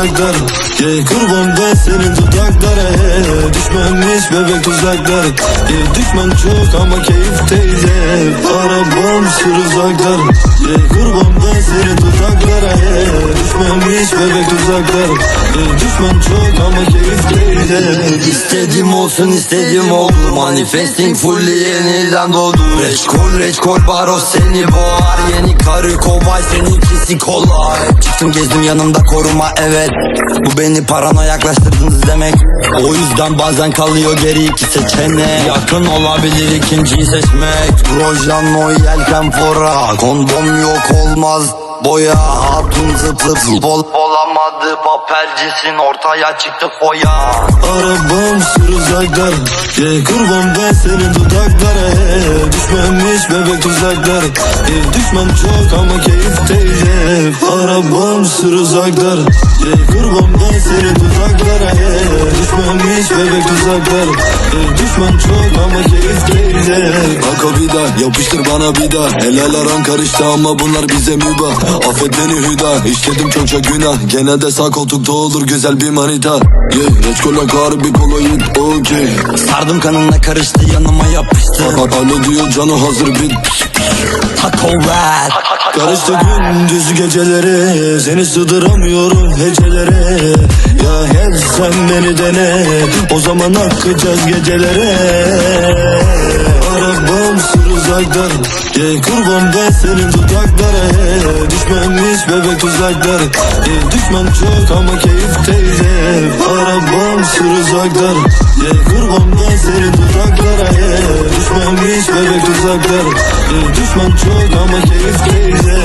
bacaklar yeah, Kurban da senin dudaklara. Yeah, Düşmemiş bebek uzaklar. Yeah, Düşman çok ama keyifteyiz yeah, Arabam sür uzaklar. Yeah, Kurban da senin dudaklara. Yeah, bebek yeah, Düşman çok ama keyif teyze İstediğim olsun istediğim oldu. Manifesting fully yeniden doğdu. Reçkol reçkol baros seni boğar. Yeni karı kovay seninkisi kolay. Çıktım gezdim yanımda koruma evet. Bu beni parana yaklaştırdınız demek. O yüzden bazen kalıyor geri iki seçenek. Yakın olabilir ikinciyi seçmek. Rojan o yelken Kondom yok olmaz Boya. Hatun zıp zıp zıp ol. Olamadı papelcisin ortaya çıktı foya Arabam sür uzaklar yeah, Kurban ben senin dudaklara. Yeah. Düşmemiş bebek tuzaklar. Yeah, Düşman çok ama keyif teyze. Arabam sür uzaklar yeah, Kurban ben senin Düşmemiş bebek tuzaklar Düşman çok ama keyif teyze Kanka bir daha yapıştır bana bir daha. Helal aran karıştı ama bunlar bize mübah. Affet beni hüda işledim çokça günah. Genelde sağ koltukta olur güzel bir manita. Yeah, reç kola kar bir kola yut okey Sardım kanına karıştı yanıma yapıştı. Alo diyor canı hazır bit Taco Rat Karıştı gündüz geceleri Seni sığdıramıyorum hecelere Hep sen beni dene O zaman akacağız gecelere Arabam sür uzaklar yeah, Kurban ben senin dudaklara. Düşmemiş bebek tuzaklar yeah, Düşman çok ama keyif teyze Arabam sür uzaklar yeah, Kurban ben senin dudaklara. Düşmemiş bebek tuzaklar yeah, Düşman çok ama keyif teyze